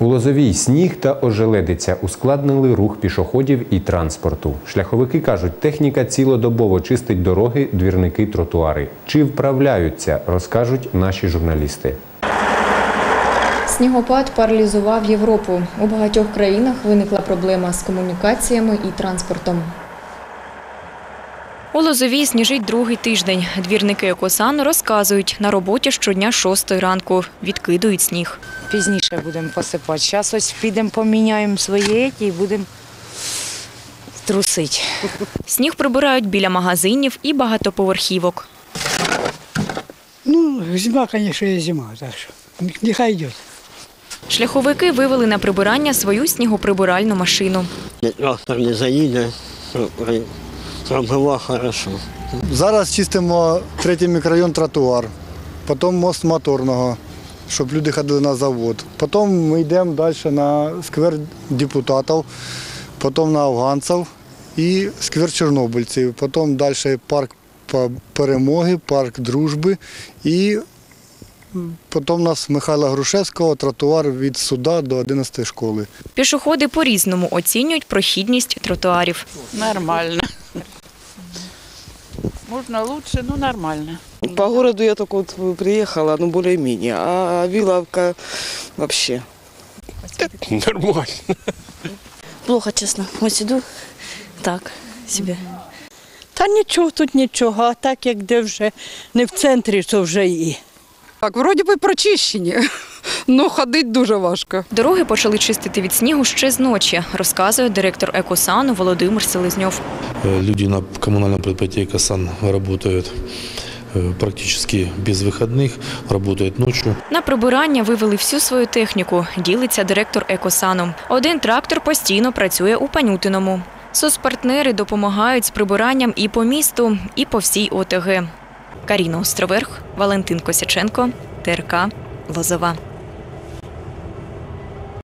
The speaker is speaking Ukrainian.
У Лозовій сніг та ожеледиця ускладнили рух пішоходів і транспорту. Шляховики кажуть, техніка цілодобово чистить дороги, двірники, тротуари. Чи вправляються, розкажуть наші журналісти. Снігопад паралізував Європу. У багатьох країнах виникла проблема з комунікаціями і транспортом. У Лозовій сніжить другий тиждень. Двірники Екосану розказують, на роботі щодня 6 ранку. Відкидують сніг. Пізніше будемо посипати. Зараз ось підемо поміняємо свої і будемо трусити. Сніг прибирають біля магазинів і багатоповерхівок. Ну, зима, конечно, и зима, так что нехай идет. Шляховики вивели на прибирання свою снігоприбиральну машину. Трактор не заїде, пробива хорошо. Зараз чистимо третій мікрорайон тротуар, потім мост моторного, щоб люди ходили на завод. Потім ми йдемо далі на сквер депутатів, потім на афганців і сквер чорнобильців. Потім далі парк перемоги, парк дружби і потім у нас Михайла Грушевського тротуар від суда до 11 школи. Пішоходи по-різному оцінюють прохідність тротуарів. Нормально. Можно лучше, но нормально. По городу я только вот приехала, ну более-менее, а Виловка вообще. Нормально. Плохо, чесно. Ось іду так собі. Та нічого тут нічого, а так як де вже не в центрі, то вже і. Так, вроді би прочищені, але ходити дуже важко. Дороги почали чистити від снігу ще з ночі, розказує директор Екосану Володимир Селезньов. Э, Люди на коммунальном предприятии «Касан» работают э, практически без выходных, работают ночью. На прибирання вивели всю свою техніку, ділиться директор Екосану. Один трактор постійно працює у Панютиному. Соцпартнери допомагають з прибиранням і по місту, і по всій ОТГ. Каріна Островерх, Валентин Косяченко, ТРК Лозова.